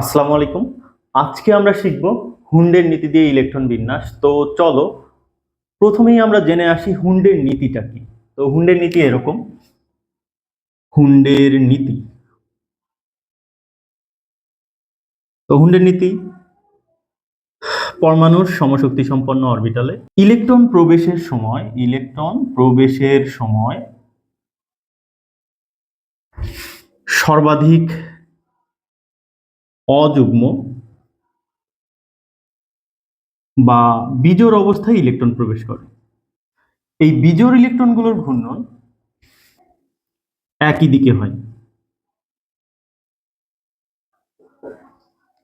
আসসালামু আলাইকুম। আজকে আমরা শিখব হুন্ডের নীতি দিয়ে ইলেকট্রন বিন্যাস। তো চলো, প্রথমেই আমরা জেনে আসি হুন্ডের নীতিটা কি। তো হুন্ডের নীতি এরকম। হুন্ডের নীতি। তো হুন্ডের নীতি, পরমাণুর সমশক্তি সম্পন্ন অরবিটালে ইলেকট্রন প্রবেশের সময়, ইলেকট্রন প্রবেশের সময় সর্বাধিক অযুগ্ম বা বিজোড় অবস্থায় ইলেকট্রন প্রবেশ করে। এই বিজোড় ইলেকট্রনগুলোর ঘূর্ণন একই দিকে হয়।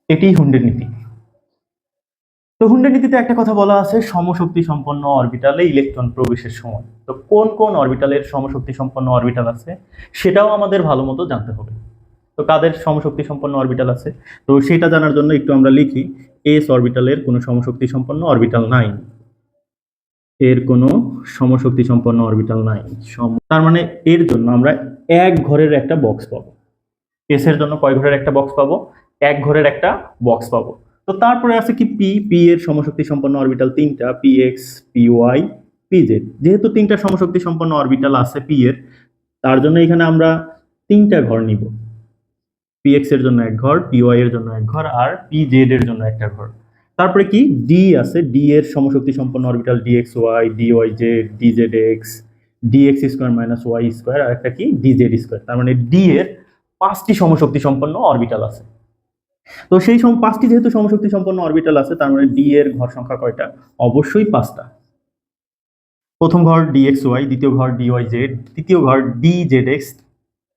এটি হুন্ডের নীতি। তো হুন্ডের নীতিতে একটা কথা বলা আছে, সমশক্তি সম্পন্ন অরবিটালে ইলেকট্রন প্রবেশের সময়। তো কোন কোন অরবিটালের সমশক্তি সম্পন্ন অরবিটাল আছে, সেটাও আমাদের ভালো মতো জানতে হবে। তো কাদের সমশক্তি সম্পন্ন অরবিটাল আছে? তো সেটা জানার জন্য একটু আমরা লিখি এস অরবিটালের কোনো সমশক্তি সম্পন্ন অরবিটাল নাই। এর কোনো সমশক্তি সম্পন্ন অরবিটাল নাই। তার মানে এর জন্য আমরা এক ঘরের একটা বক্স পাবো। এস এর জন্য কয় ঘরের একটা বক্স পাবো? এক ঘরের একটা বক্স পাবো। তো তারপরে আছে কি পি পি এর সমশক্তি সম্পন্ন অরবিটাল তিনটা P X P Y P Z যেহেতু তিনটা সমশক্তি সম্পন্ন অরবিটাল আছে পি এর, তার জন্য এখানে আমরা তিনটা ঘর নিব। এক্সের জন্য এক ঘর ওয়াই এর জন্য এক ঘর আর পি জেড এর জন্য একটা ঘর। তারপরে কি? ডি আছে ডি এর সমশক্তি সম্পন্ন orbital D X Y D Y Z D Z X D X square minus Y square আর একটা কি? ডি জেড স্কোয়ার তার মানে ডি এর পাঁচটি সমশক্তি সম্পন্ন অরবিটাল আছে। তো সেই সম, পাঁচটি যেহেতু সমশক্তি সম্পন্ন অরবিটাল আছে, তার মানে ডি এর ঘর সংখ্যা কয়টা? অবশ্যই পাঁচটা। প্রথম ঘর ডি এক্স ওয়াই দ্বিতীয় ঘর ওয়াই জেড তৃতীয় ঘর ডি জেড এক্স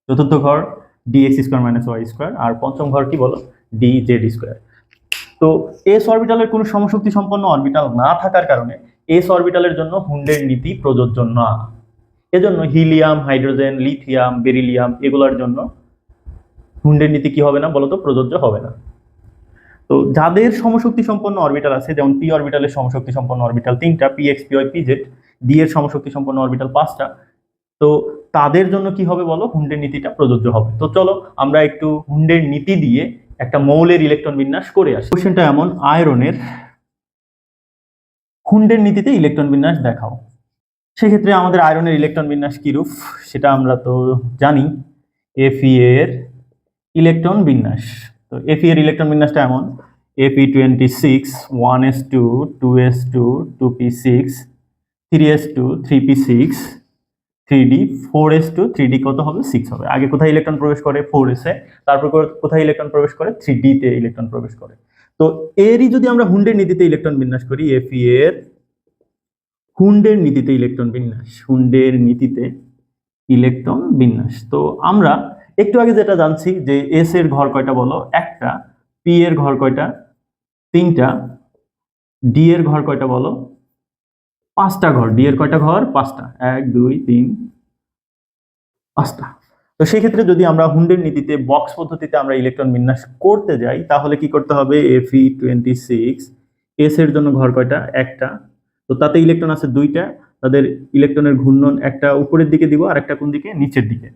চতুর্থ ঘর D X square minus Y square আর পঞ্চম ঘর কি বলো? ডি জেড স্কোয়ার তো এস অরবিটালের কোনো সমশক্তি সম্পন্ন অরবিটাল না থাকার কারণে এস অরবিটালের জন্য হুন্ডের নীতি প্রযোজ্য না। এজন্য হিলিয়াম, হাইড্রোজেন, লিথিয়াম, বেরিলিয়াম এগুলোর জন্য হুন্ডের নীতি কি হবে না বলতো? প্রযোজ্য হবে না। তো যাদের সমশক্তি সম্পন্ন অরবিটাল আছে, যেমন পি অরবিটালের সমশক্তি সম্পন্ন অরবিটাল তিনটা P X P Y P Z D এর সমশক্তি সম্পন্ন অরবিটাল পাঁচটা, তো তাদের জন্য কি হবে বলো? হুন্ডের নীতিটা প্রযোজ্য হবে। তো চলো, আমরা একটু হুন্ডের নীতি দিয়ে একটা মৌলের ইলেকট্রন বিন্যাস করে আসি। কোশ্চেনটা এমন, আয়রনের হুন্ডের নীতিতে ইলেকট্রন বিন্যাস দেখাও। সেক্ষেত্রে আমাদের আয়রনের ইলেকট্রন বিন্যাস কিরূপ সেটা আমরা তো জানি। এফি এর ইলেকট্রন বিন্যাস। তো এফি এর ইলেকট্রন বিন্যাসটা এমন AP twenty six one S two two S two two P six three S two three P six three D four S two three D কত হবে? সিক্স হবে। আগে কোথায় ইলেকট্রন প্রবেশ করে? ফোর এসে তারপর কোথায় ইলেকট্রন প্রবেশ করে? থ্রি ডিতে ইলেকট্রন প্রবেশ করে। তো এরই যদি আমরা হুন্ডের নীতিতে ইলেকট্রন বিন্যাস করি এফি এর হুন্ডের নীতিতে ইলেকট্রন বিন্যাস, হুন্ডের নীতিতে ইলেকট্রন বিন্যাস। তো আমরা একটু আগে যেটা জানছি যে এস এর ঘর কয়টা বলো? একটা। পি এর ঘর কয়টা? তিনটা। ডি এর ঘর কয়টা বলো? পাঁচটা ঘর ডি এর কয়টা ঘর? পাঁচটা। এক, দুই, তিন, পাঁচটা। তো সেই ক্ষেত্রে যদি আমরা হুন্ডের নীতিতে বক্স পদ্ধতিতে আমরা ইলেকট্রন বিন্যাস করতে যাই, তাহলে কি করতে হবে? এফি টোয়েন্টি সিক্স এস এর জন্য ঘর কয়টা? একটা। তো তাতে ইলেকট্রন আছে দুইটা। তাদের ইলেকট্রনের ঘূর্ণন একটা উপরের দিকে দিব, আর একটা কোন দিকে? নিচের দিকে।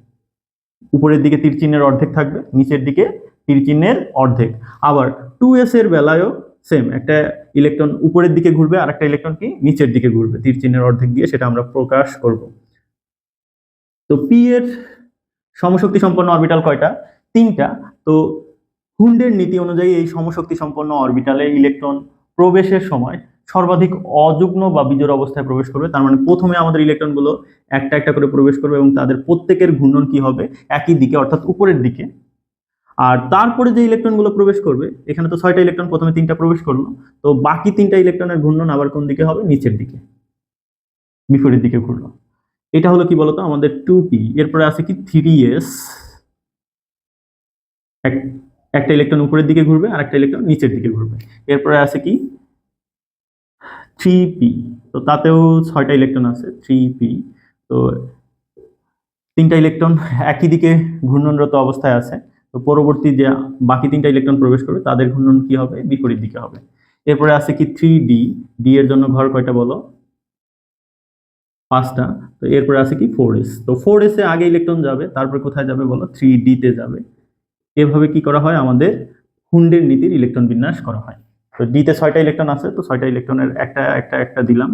উপরের দিকে তীর চিহ্নের অর্ধেক থাকবে, নিচের দিকে তীর চিহ্নের অর্ধেক। আবার টু এস এর বেলায়ও সেম একটা ইলেকট্রন উপরের দিকে ঘুরবে আর একটা ইলেকট্রন কি নিচের দিকে ঘুরবে। তীর চিহ্নের অর্ধেক দিয়ে সেটা আমরা প্রকাশ করব। তো পি এর সমশক্তি সম্পন্ন অরবিটাল কয়টা? তিনটা। তো হুন্ডের নীতি অনুযায়ী এই সমশক্তি সম্পন্ন অরবিটালে ইলেকট্রন প্রবেশের সময় সর্বাধিক অযুগ্ম বা বিজোড় অবস্থায় প্রবেশ করবে। তার মানে প্রথমে আমাদের ইলেকট্রনগুলো একটা একটা করে প্রবেশ করবে এবং তাদের প্রত্যেকের ঘূর্ণন কি হবে? একই দিকে, অর্থাৎ উপরের দিকে। আর তারপরে যে ইলেকট্রনগুলো প্রবেশ করবে, এখানে তো ছয়টা ইলেকট্রন, প্রথমে তিনটা প্রবেশ করল, তো বাকি তিনটা ইলেকট্রনের ঘূর্ণন আবার কোন দিকে হবে? নিচের দিকে, বিপরীত দিকে ঘুরলো এটা হলো কি বলতো? আমাদের টু পি এরপরে আছে কি? থ্রি এস একটা ইলেকট্রন উপরের দিকে ঘুরবে আর একটা ইলেকট্রন নিচের দিকে ঘুরবে। এরপরে আছে কি? থ্রি পি তো তাতেও ছয়টা ইলেকট্রন আছে থ্রি পি তো তিনটা ইলেকট্রন একই দিকে ঘূর্ণনরত অবস্থায় আছে। তো পরবর্তী যে বাকি তিনটা ইলেকট্রন প্রবেশ করবে, তাদের ঘূর্ণন কি হবে? বিপরীত দিকে হবে। এরপরে আছে কি থ্রি ডি ডি এর জন্য ঘর কয়টা বলো? পাঁচটা। তো এরপরে আছে কি ফোর এস তো ফোর এসে আগে ইলেকট্রন যাবে, তারপর কোথায় যাবে বলো? থ্রি ডিতে যাবে। এভাবে কি করা হয়? আমাদের হুন্ডের নীতির ইলেকট্রন বিন্যাস করা হয়। তো ডিতে ছয়টা ইলেকট্রন আছে, তো ছয়টা ইলেকট্রনের একটা একটা একটা দিলাম।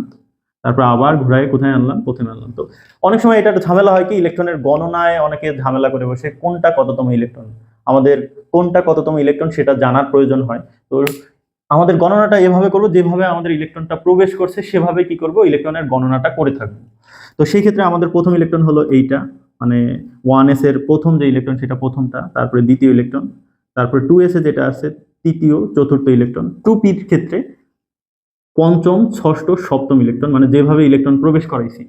তারপর আবার ঘুরায় কোথায় আনলাম? প্রথমে আনলাম। তো অনেক সময় এটা একটা ঝামেলা হয় কি ইলেকট্রনের গণনায় অনেকে ঝামেলা করে বসে, কোনটা কততম ইলেকট্রন আমাদের কোনটা কততম ইলেকট্রন সেটা জানার প্রয়োজন হয়। তো আমাদের গণনাটা এভাবে করব, যেভাবে আমাদের ইলেকট্রনটা প্রবেশ করছে, সেভাবে কি করব ইলেকট্রনের গণনাটা করে থাকব। তো সেই ক্ষেত্রে আমাদের প্রথম ইলেকট্রন হলো এইটা মানে ওয়ান এস এর প্রথম যে ইলেকট্রন সেটা প্রথমটা, তারপরে দ্বিতীয় ইলেকট্রন তারপরে টু এস এ যেটা আছে, তৃতীয়, চতুর্থ ইলেকট্রন টু পির ক্ষেত্রে পঞ্চম, ষষ্ঠ, সপ্তম ইলেকট্রন মানে যেভাবে ইলেকট্রন প্রবেশ করাইছি।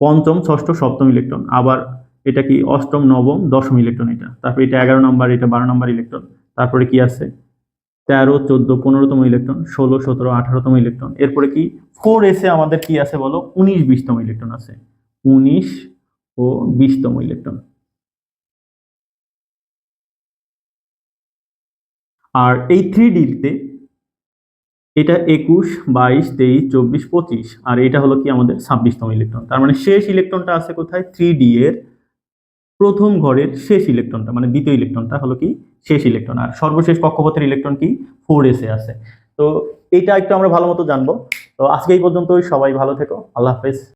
পঞ্চম, ষষ্ঠ, সপ্তম ইলেকট্রন আবার এটা কি অষ্টম, নবম, দশম ইলেকট্রন এটা। তারপরে এটা এগারো নম্বর, এটা বারো নম্বর ইলেকট্রন তারপরে কি আছে? তেরো, চোদ্দ, পনেরোতম ইলেকট্রন ষোলো, সতেরো, আঠারোতম ইলেকট্রন এরপরে কি? ফোর এসে আমাদের কি আছে বলো? উনিশ বিশতম ইলেকট্রন আছে। উনিশ ও বিশতম ইলেকট্রন আর এই থ্রি ডিতে এটা একুশ, বাইশ, তেইশ, চব্বিশ, পঁচিশ। আর এটা হলো কি আমাদের ছাব্বিশতম ইলেকট্রন তার মানে শেষ ইলেকট্রনটা আছে কোথায়? থ্রি ডি এর প্রথম ঘরের শেষ ইলেকট্রনটা মানে দ্বিতীয় ইলেকট্রনটা হলো কি? শেষ ইলেকট্রন। আর সর্বশেষ কক্ষপথের ইলেকট্রন কি? ফোর এসে আছে। তো এটা একটু আমরা ভালো মতো জানব। তো আজকে এই পর্যন্তই। সবাই ভালো থেকো। আল্লাহ হাফেজ।